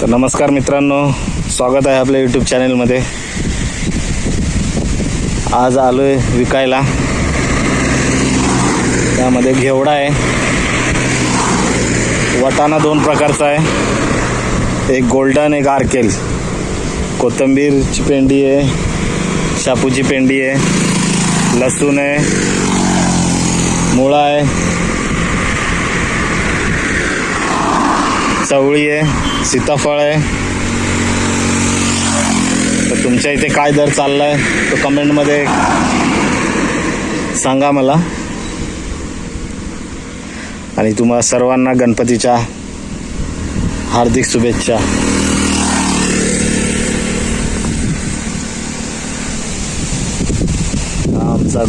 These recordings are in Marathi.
तर नमस्कार मित्रांनो स्वागत आहे आपल्या यूट्यूब चॅनेलमध्ये आज आलो आहे विकायला. त्यामध्ये घेवडा आहे. वटाणा दोन प्रकारचा आहे. एक गोल्डन एक आरकेल. कोथिंबीरची पेंडी आहे शापूची पेंडी आहे लसूण आहे मुळा आहे चवळी आहे सीताफळ आहे. तर तुमच्या इथे काय दर चाललाय तो कमेंटमध्ये सांगा मला. आणि तुम्हाला सर्वांना गणपतीच्या हार्दिक शुभेच्छा. आमचा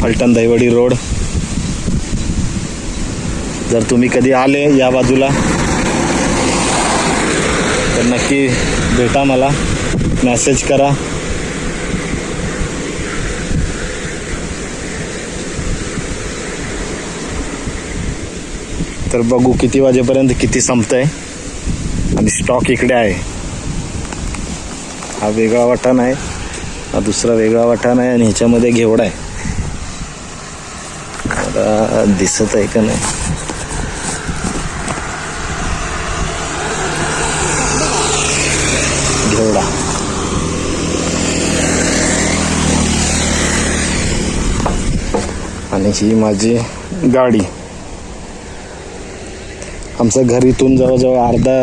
फलटण दहिवडी रोड. जर तुम्ही कधी आले या बाजूला तर नक्की भेटा मला. मेसेज करा. तर बघू किती वाजेपर्यंत किती संपतंय. आणि स्टॉक इकडे आहे. हा वेगळा वाटाण आहे हा दुसरा वेगळा वाटाण आहे आणि ह्याच्यामध्ये घेवडा आहे. आता दिसत आहे का नाही घेवडा आणि ही माझी गाडी. आमचं घर इथून जवळजवळ अर्धा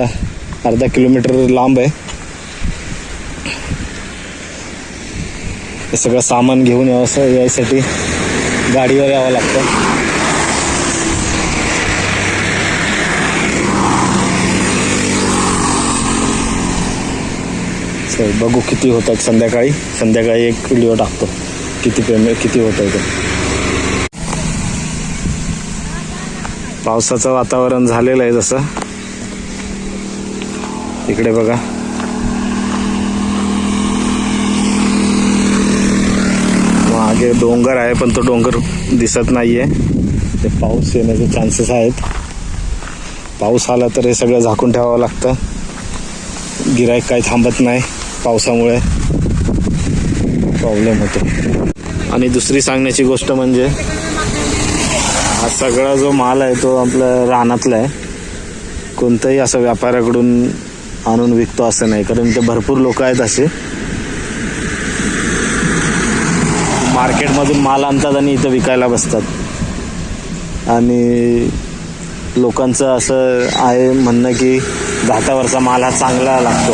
अर्धा किलोमीटर लांब आहे. हे सगळं सामान घेऊन यावं यायसाठी गाडीवर यावं लागतं. बघू किती होत आहेत संध्याकाळी. संध्याकाळी एक व्हिडिओ टाकतो. किती पेमेंट किती होत आहे ते. पावसाचं वातावरण झालेलं आहे जसं. इकडे बघा. मागे डोंगर आहे पण तो डोंगर दिसत नाहीये. ते पाऊस येण्याचे चान्सेस आहेत. पाऊस आला तर हे सगळं झाकून ठेवावं लागतं. गिरायक काही थांबत नाही पावसामुळे. प्रॉब्लेम होतो. आणि दुसरी सांगण्याची गोष्ट म्हणजे हा सगळा जो माल आहे तो आपल्या रानातला आहे. कोणत्याही असं व्यापाऱ्याकडून आणून विकतो असं नाही कारण ते भरपूर लोक आहेत असे. मार्केटमधून माल आणतात आणि इथं विकायला बसतात. आणि लोकांचं असं आहे म्हणणं की घाटावरचा माल हा चांगला लागतो.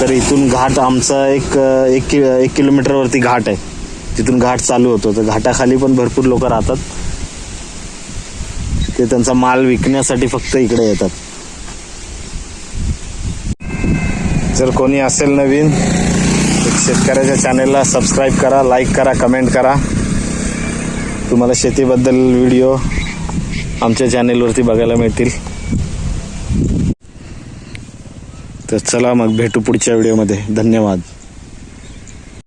तर इथून घाट आमचा एक एक कि एक किलोमीटरवरती घाट आहे. तिथून घाट चालू होतो. तर घाटाखाली पण भरपूर लोक राहतात. ते त्यांचा माल विकण्यासाठी फक्त इकडे येतात. जर कोणी असेल नवीन शेतकऱ्याच्या चॅनेलला सबस्क्राईब करा लाईक करा कमेंट करा. तुम्हाला शेतीबद्दल व्हिडिओ आमच्या चॅनेलवरती बघायला मिळतील. तर चला मग भेटू पुढच्या व्हिडिओमध्ये धन्यवाद.